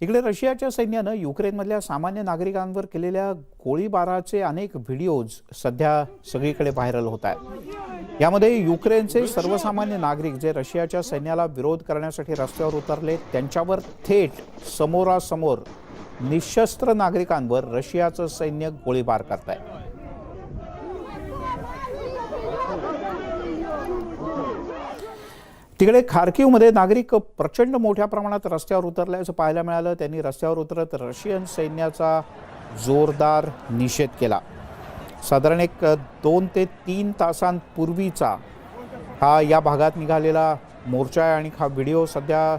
इकडे रशियाच्या सैन्यानं युक्रेनमधल्या सामान्य नागरिकांवर केलेल्या गोळीबाराचे अनेक व्हिडिओज सध्या सगळीकडे व्हायरल होत आहेत. यामध्ये युक्रेनचे सर्वसामान्य नागरिक जे रशियाच्या सैन्याला विरोध करण्यासाठी रस्त्यावर उतरले त्यांच्यावर थेट समोरासमोर निशस्त्र नागरिकांवर रशियाचं सैन्य गोळीबार करत आहे तिकडे खार्किवमध्ये नागरिक प्रचंड मोठ्या प्रमाणात रस्त्यावर उतरल्याचं पाहायला मिळालं. त्यांनी रस्त्यावर उतरत रशियन सैन्याचा जोरदार निषेध केला. साधारण एक दोन ते तीन तासांपूर्वीचा हा या भागात निघालेला मोर्चा आहे आणि हा व्हिडिओ सध्या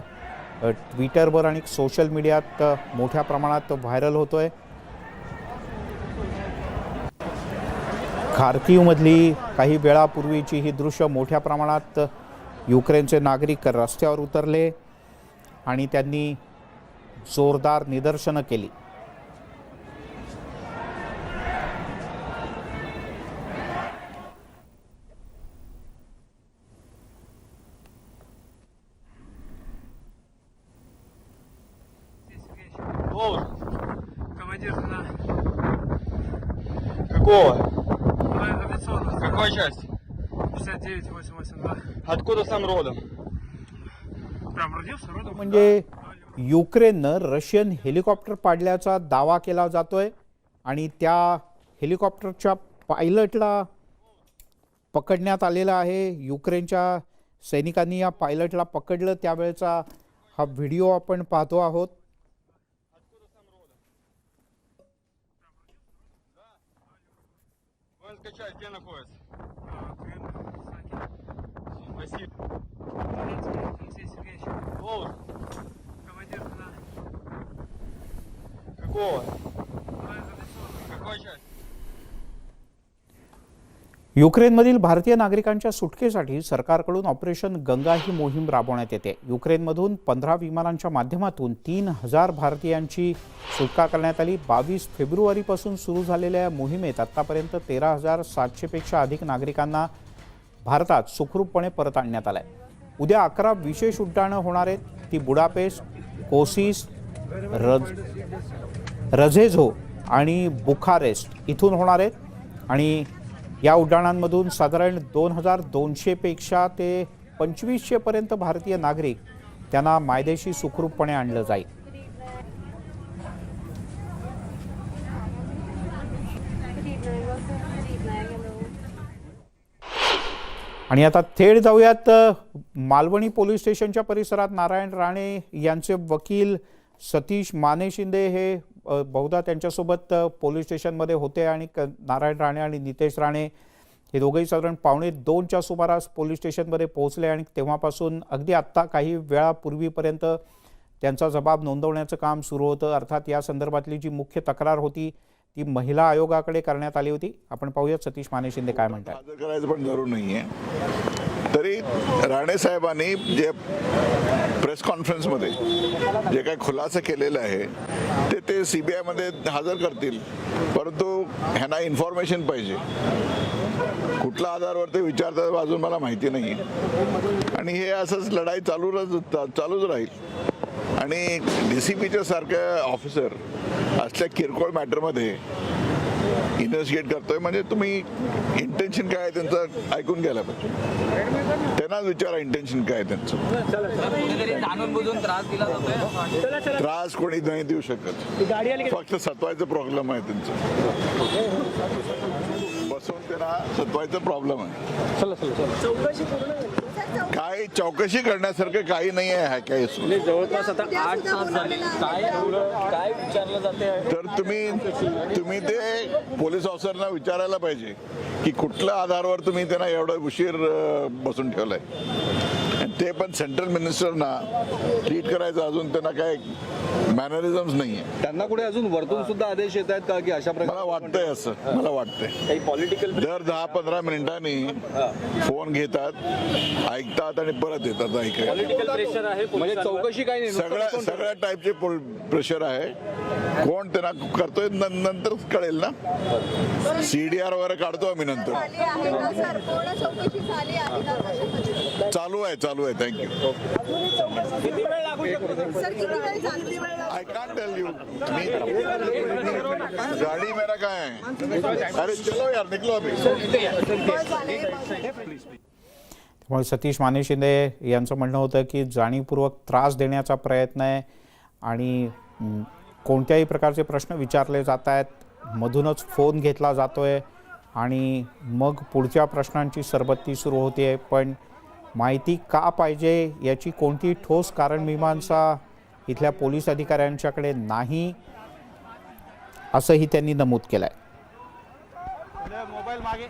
ट्विटरवर आणि सोशल मीडियात मोठ्या प्रमाणात व्हायरल होतो आहे खार्किवमधली काही वेळापूर्वीची ही दृश्य मोठ्या प्रमाणात युक्रेनचे नागरिक रस्त्यावर उतरले आणि त्यांनी जोरदार निदर्शनं केली Повар, Командир на какого? авиационного Какой части? 69882. Откуда сам родом? Прям родился, родом? म्हणजे युक्रेननं रशियन हेलिकॉप्टर पाडल्याचा दावा केला जातोय आणि त्या हेलिकॉप्टरच्या पायलटला पकडण्यात आलेला आहे युक्रेनच्या सैनिकांनी या पायलटला पकडलं त्यावेळेचा हा व्हिडिओ आपण पाहतो आहोत Воинская часть где находится? какого? авиационного. Какой части? युक्रेनमधील भारतीय नागरिकांच्या सुटकेसाठी सरकारकडून ऑपरेशन गंगा ही मोहीम राबवण्यात येते युक्रेनमधून पंधरा विमानांच्या माध्यमातून तीन हजार भारतीयांची सुटका करण्यात आली बावीस फेब्रुवारीपासून सुरू झालेल्या या मोहिमेत आत्तापर्यंत तेरा हजार सातशेपेक्षा अधिक नागरिकांना भारतात सुखरूपपणे परत आणण्यात आलंय उद्या अकरा विशेष उड्डाणं होणार आहेत ती बुडापेस्ट कोसिस रज रझेझो आणि बुखारेस्ट इथून होणार आहेत. आणि या उड्डाणांमधून साधारण दोन हजार दोनशेपेक्षा ते पंचवीसशेपर्यंत भारतीय नागरिक त्यांना मायदेशी सुखरूपपणे आणलं जाईल. आणि आता थेट जाऊयात मालवणी पोलीस स्टेशनच्या परिसरात नारायण राणे यांचे वकील सतीश माने शिंदे हे बहुधा त्यांच्यासोबत पोलीस स्टेशनमध्ये होते आणि क- नारायण राणे आणि नितेश राणे हे दोघेही साधारण पावणे दोनच्या सुमारास पोलीस स्टेशनमध्ये पोहोचले आणि तेव्हापासून अगदी आत्ता काही वेळापूर्वीपर्यंत त्यांचा जबाब नोंदवण्याचं काम सुरू होतं. अर्थात या संदर्भातली जी मुख्य तक्रार होती ती महिला आयोगाकडे करण्यात आली होती. आपण पाहूयात सतीश माने शिंदे काय म्हणतात. करायचं पण जरूर नाही आहे तरी राणे साहेबांनी जे प्रेस कॉन्फरन्समध्ये जे काही खुलासा केलेलं आहे ते ते सी बी आयमध्ये हजर करतील. परंतु ह्यांना इन्फॉर्मेशन पाहिजे. कुठल्या आधारवर ते विचारतात अजून मला माहिती नाही आणि हे असंच लढाई चालू चालूच राहील. आणि डी सी पीच्या सारख्या ऑफिसर असल्या किरकोळ मॅटरमध्ये इन्व्हेस्टिगेट करतोय म्हणजे तुम्ही इंटेन्शन काय आहे त्यांचं ऐकून घ्यायला पाहिजे. त्यांनाच विचारा इंटेन्शन काय आहे त्यांचं. त्रास दिला जातोय. त्रास कोणी नाही देऊ शकत. फक्त सत्वायचं प्रॉब्लेम आहे त्यांचं. बसून त्यांना सत्वायचं प्रॉब्लेम आहे. काय चौकशी करण्यासारखं काही नाही आहे केस जवळपास आता आठ तास झाले. काय काय विचारलं जाते? तर तुम्ही तुम्ही ते पोलीस ऑफिसरना विचारायला पाहिजे की कुठल्या आधारावर तुम्ही त्यांना एवढा उशीर बसून ठेवलाय. ते पण सेंट्रल मिनिस्टरना ट्रीट करायचं अजून त्यांना काय मॅनरिझम्स नाही आहे त्यांना कुठे अजून वरतून सुद्धा आदेश येत आहेत का की अशा मला प्रकारे वाटतंय असं मला वाटतंय. काही पॉलिटिकल दर दहा पंधरा मिनिटांनी फोन घेतात ऐकतात आणि परत येतात ऐकायला. प्रेशर आहे म्हणजे चौकशी काही नाही सगळ्या कोण- सगळ्या टाईपचे प्रेशर आहे. कोण त्यांना करतोय न- नंतर कळेल ना. सीडीआर वगैरे काढतो आम्ही नंतर. झाली आहे का सर पूर्ण चौकशी झाली आहे का कशामध्ये? चालू आहे. चालू आहे थँक्यू किती वेळ लागू शकतो? सर किती वेळ आय कांट टेल यू मी गाडी मेरा काय अरे चलो यार निकलो अभी। त्यामुळे सतीश माने शिंदे यांचं म्हणणं होतं की जाणीवपूर्वक त्रास देण्याचा प्रयत्न आहे आणि कोणत्याही प्रकारचे प्रश्न विचारले जात आहेत मधूनच फोन घेतला जातो आहे आणि मग पुढच्या प्रश्नांची सरबत्ती सुरू होते पण माहिती का पाहिजे याची कोणती ठोस कारणमीमांसा इथल्या पोलीस अधिकाऱ्यांच्याकडे नाही असंही त्यांनी नमूद केलं आहे मोबाईल मागे.